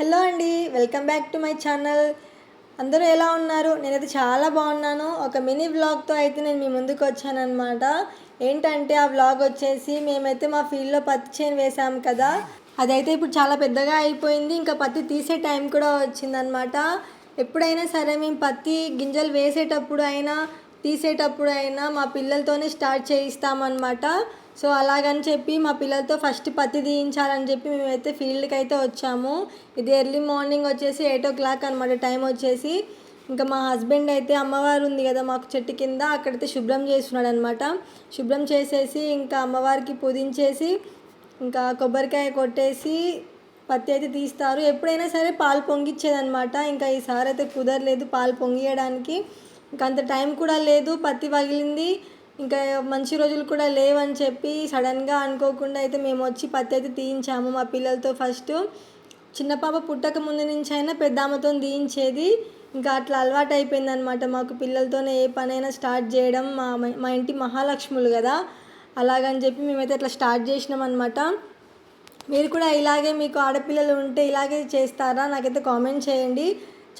Hello అండి welcome back to my channel. అందరూ ఎలా ఉన్నారు? నేనైతే చాలా బాగున్నాను. ఒక మినీ వ్లాగ్తో అయితే నేను మీ ముందుకు వచ్చానమాట ఏంటంటే ఆ వ్లాగ్ వచ్చేసి మేమైతే మా ఫీల్డ్లో పత్తి చేను వేసాం కదా. అదైతే ఇప్పుడు చాలా పెద్దగా అయిపోయింది. ఇంకా పత్తి తీసే టైం కూడా వచ్చిందనమాట ఎప్పుడైనా సరే మేము పత్తి గింజలు వేసేటప్పుడు అయినా తీసేటప్పుడు అయినా మా పిల్లలతోనే స్టార్ట్ చేయిస్తామన్నమాట. సో అలాగని చెప్పి మా పిల్లలతో ఫస్ట్ పత్తి తీయించాలని చెప్పి మేమైతే ఫీల్డ్కి అయితే వచ్చాము. ఇది ఎర్లీ మార్నింగ్ వచ్చేసి ఎయిట్ ఓ క్లాక్ అనమాట టైం వచ్చేసి. ఇంకా మా హస్బెండ్ అయితే అమ్మవారు ఉంది కదా మాకు చెట్టు కింద అక్కడైతే శుభ్రం చేస్తున్నాడు అనమాట శుభ్రం చేసేసి ఇంకా అమ్మవారికి పుదించేసి ఇంకా కొబ్బరికాయ కొట్టేసి పత్తి అయితే తీస్తారు. ఎప్పుడైనా సరే పాలు పొంగిచ్చేదనమాట ఇంకా ఈసారి అయితే కుదరలేదు పాలు పొంగియడానికి. ఇంకా అంత టైం కూడా లేదు. పత్తి పగిలింది ఇంకా మంచి రోజులు కూడా లేవని చెప్పి సడన్గా అనుకోకుండా అయితే మేము వచ్చి పత్తి అయితే తీయించాము మా పిల్లలతో ఫస్ట్. చిన్న పాప పుట్టక ముందు నుంచి అయినా పెద్ద ఆమెతో తీయించేది. ఇంకా అట్లా అలవాటు అయిపోయింది అనమాట మాకు పిల్లలతోనే ఏ పనైనా స్టార్ట్ చేయడం మా మా ఇంటి మహాలక్ష్ములు కదా. అలాగని చెప్పి మేమైతే అట్లా స్టార్ట్ చేసినాం అనమాట మీరు కూడా ఇలాగే మీకు ఆడపిల్లలు ఉంటే ఇలాగే చేస్తారా? నాకైతే కామెంట్ చేయండి.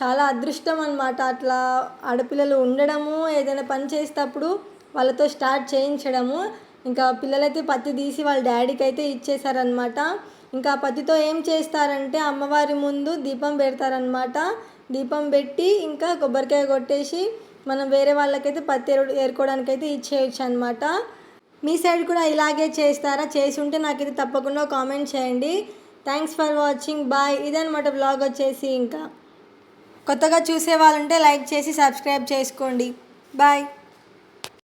చాలా అదృష్టం అనమాట అట్లా ఆడపిల్లలు ఉండడము ఏదైనా పని చేసేటప్పుడు వాళ్ళతో స్టార్ట్ చేయించడము. ఇంకా పిల్లలైతే పత్తి తీసి వాళ్ళ డాడీకి అయితే ఇచ్చేసారనమాట ఇంకా పత్తితో ఏం చేస్తారంటే అమ్మవారి ముందు దీపం పెడతారనమాట దీపం పెట్టి ఇంకా కొబ్బరికాయ కొట్టేసి మనం వేరే వాళ్ళకైతే పత్తి ఏరుకోవడానికి అయితే ఇచ్చేయచ్చు అనమాట మీ సైడ్ కూడా ఇలాగే చేస్తారా? చేసి ఉంటే నాకైతే తప్పకుండా కామెంట్ చేయండి. Thanks for watching. బాయ్. ఇదనమాట బ్లాగ్ వచ్చేసి ఇంకా. కొత్తగా చూసే వాళ్ళుంటే లైక్ చేసి సబ్స్క్రైబ్ చేసుకోండి. బాయ్.